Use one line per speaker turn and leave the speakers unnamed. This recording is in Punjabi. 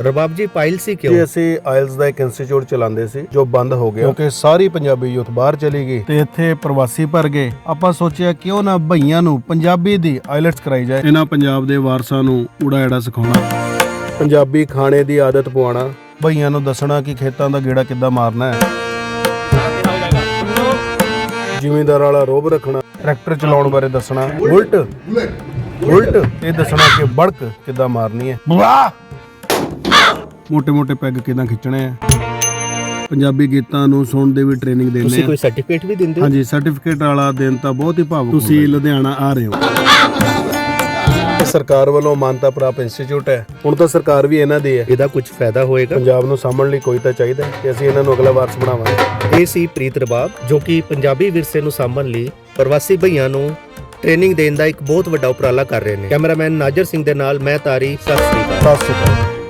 ਰਬਾਬ ਜੀ ਪਾਇਲ ਸੀ
ਜੀ
ਕਿਉਂ
ਅਸੀਂ ਆਇਲਸ ਦਾ ਇੱਕ ਇੰਸਟੀਚਿਊਟ ਚਲਾਉਂਦੇ ਸੀ ਜੋ ਬੰਦ ਹੋ ਗਿਆ। ਕਿਉਂਕਿ ਸਾਰੀ ਪੰਜਾਬੀ ਯੂਥ ਬਾਹਰ ਚਲੀ ਗਈ ਤੇ ਇੱਥੇ ਪ੍ਰਵਾਸੀ ਭਰ ਗਏ। ਆਪਾਂ ਸੋਚਿਆ ਕਿਉਂ ਨਾ ਭਈਆਂ ਨੂੰ ਪੰਜਾਬੀ ਦੀ ਆਇਲਟਸ ਕਰਾਈ ਜਾਏ। ਇਹਨਾਂ ਪੰਜਾਬ ਦੇ ਵਾਰਸਾਂ ਨੂੰ ਊੜਾ ਐੜਾ ਸਿਖਾਉਣਾ। ਪੰਜਾਬੀ ਖਾਣੇ ਦੀ ਆਦਤ ਪਵਾਉਣਾ। ਭਈਆਂ ਨੂੰ ਦੱਸਣਾ ਕਿ ਖੇਤਾਂ ਦਾ ਗੇੜਾ ਕਿੱਦਾਂ ਮਾਰਨਾ ਹੈ। ਜ਼ਿਮੀਂਦਾਰ ਵਾਲਾ ਰੋਬ ਰੱਖਣਾ। ਟਰੈਕਟਰ ਚਲਾਉਣ ਬਾਰੇ ਦੱਸਣਾ। ਉਲਟ ਉਲਟ ਇਹ ਦੱਸਣਾ ਕਿ ਬੜਕ ਕਿੱਦਾਂ ਮਾਰਨੀ ਹੈ। ਮੋٹے ਮੋٹے ਪੈਗ ਕਿਦਾਂ ਖਿੱਚਣੇ ਆ? ਪੰਜਾਬੀ ਗੀਤਾਂ ਨੂੰ ਸੁਣਨ ਦੇ ਵੀ ਟ੍ਰੇਨਿੰਗ
ਤੁਸੀਂ
ਦਿੰਦੇ
ਕੋਈ
ਆ
ਸਰਟੀਫਿਕੇਟ ਵੀ ਦਿੰਦੇ ਹੋ?
ਹਾਂਜੀ ਸਰਟੀਫਿਕੇਟ ਵਾਲਾ ਦਿਨ ਤਾਂ ਬਹੁਤ ਹੀ ਭਾਵੁਕ ਤੁਸੀਂ ਲੁਧਿਆਣਾ ਆ ਰਹੇ ਹੋ। ਸਰਕਾਰ ਵੱਲੋਂ ਮਾਨਤਾ ਪ੍ਰਾਪਤ ਇੰਸਟੀਚਿਊਟ ਹੈ। ਹੁਣ ਤਾਂ ਸਰਕਾਰ ਵੀ ਇਹਨਾਂ ਦੀ ਹੈ।
ਇਹਦਾ ਕੁਝ ਫਾਇਦਾ ਹੋਏਗਾ?
ਪੰਜਾਬ ਨੂੰ ਸਾਂਭਣ ਲਈ ਕੋਈ ਤਾਂ ਚਾਹੀਦਾ ਹੈ ਕਿ ਅਸੀਂ ਇਹਨਾਂ ਨੂੰ ਅਗਲਾ ਵਾਰਸ ਬਣਾਵਾਂਗੇ।
ਇਹ ਸੀ ਪ੍ਰੀਤ ਰਬਾਬ ਜੋ ਕਿ ਪੰਜਾਬੀ ਵਿਰਸੇ ਨੂੰ ਸਾਂਭਣ ਲਈ ਪ੍ਰਵਾਸੀ ਭਈਆਂ ਨੂੰ ਟ੍ਰੇਨਿੰਗ ਦੇਣ ਦਾ ਇੱਕ ਬਹੁਤ ਵੱਡਾ ਉਪਰਾਲਾ ਕਰ ਰਹੇ ਨੇ। ਕੈਮਰਾਮੈਨ ਨਾਜਰ ਸਿੰਘ ਦੇ ਨਾਲ ਮੈਂ ਤਾਰੀ ਸਤਿ ਸ੍ਰੀ ਅਕਾਲ।
ਸਤਿ ਸ਼੍ਰੀ ਅਕਾਲ।